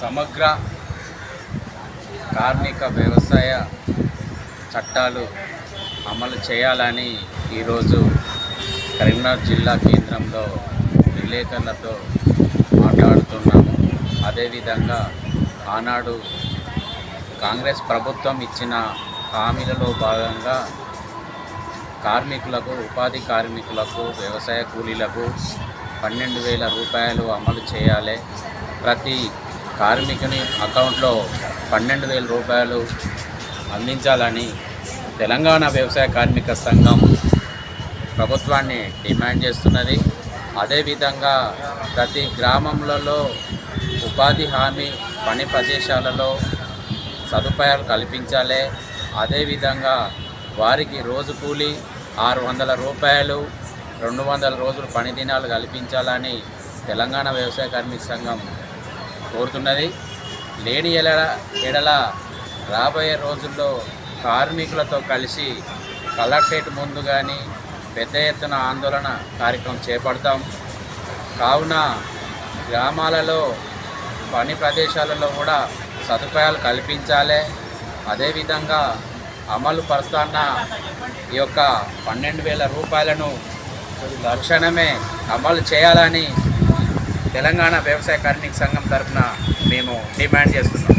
సమగ్ర కార్మిక వ్యవసాయ చట్టాలు అమలు చేయాలని ఈరోజు కరీంనగర్ జిల్లా కేంద్రంలో విలేకరులతో మాట్లాడుతున్నాము. అదేవిధంగా ఆనాడు కాంగ్రెస్ ప్రభుత్వం ఇచ్చిన హామీలలో భాగంగా కార్మికులకు ఉపాధి కార్మికులకు వ్యవసాయ కూలీలకు పన్నెండు వేల రూపాయలు అమలు చేయాలి. ప్రతి కార్మికుని అకౌంట్లో పన్నెండు వేల రూపాయలు అందించాలని తెలంగాణ వ్యవసాయ కార్మిక సంఘం ప్రభుత్వాన్ని డిమాండ్ చేస్తున్నది. అదేవిధంగా ప్రతి గ్రామంలో ఉపాధి హామీ పని ప్రదేశాలలో సదుపాయాలు కల్పించాలి. అదేవిధంగా వారికి రోజు కూలి ఆరు వందల రూపాయలు రెండు వందల రోజులు పని దినాలు కల్పించాలని తెలంగాణ వ్యవసాయ కార్మిక సంఘం కోరుతున్నది. లేని ఎడల ఎడల రాబోయే రోజుల్లో కార్మికులతో కలిసి కలెక్టరేట్ ముందు కానీ పెద్ద ఎత్తున ఆందోళన కార్యక్రమం చేపడతాం. కావున గ్రామాలలో పని ప్రదేశాలలో కూడా సదుపాయాలు కల్పించాలి. అదేవిధంగా అమలు పరుస్తున్న ఈ యొక్క పన్నెండు వేల రూపాయలను తక్షణమే అమలు చేయాలని తెలంగాణ వ్యవసాయ కార్మిక సంఘం తరఫున మేము డిమాండ్ చేస్తున్నాం.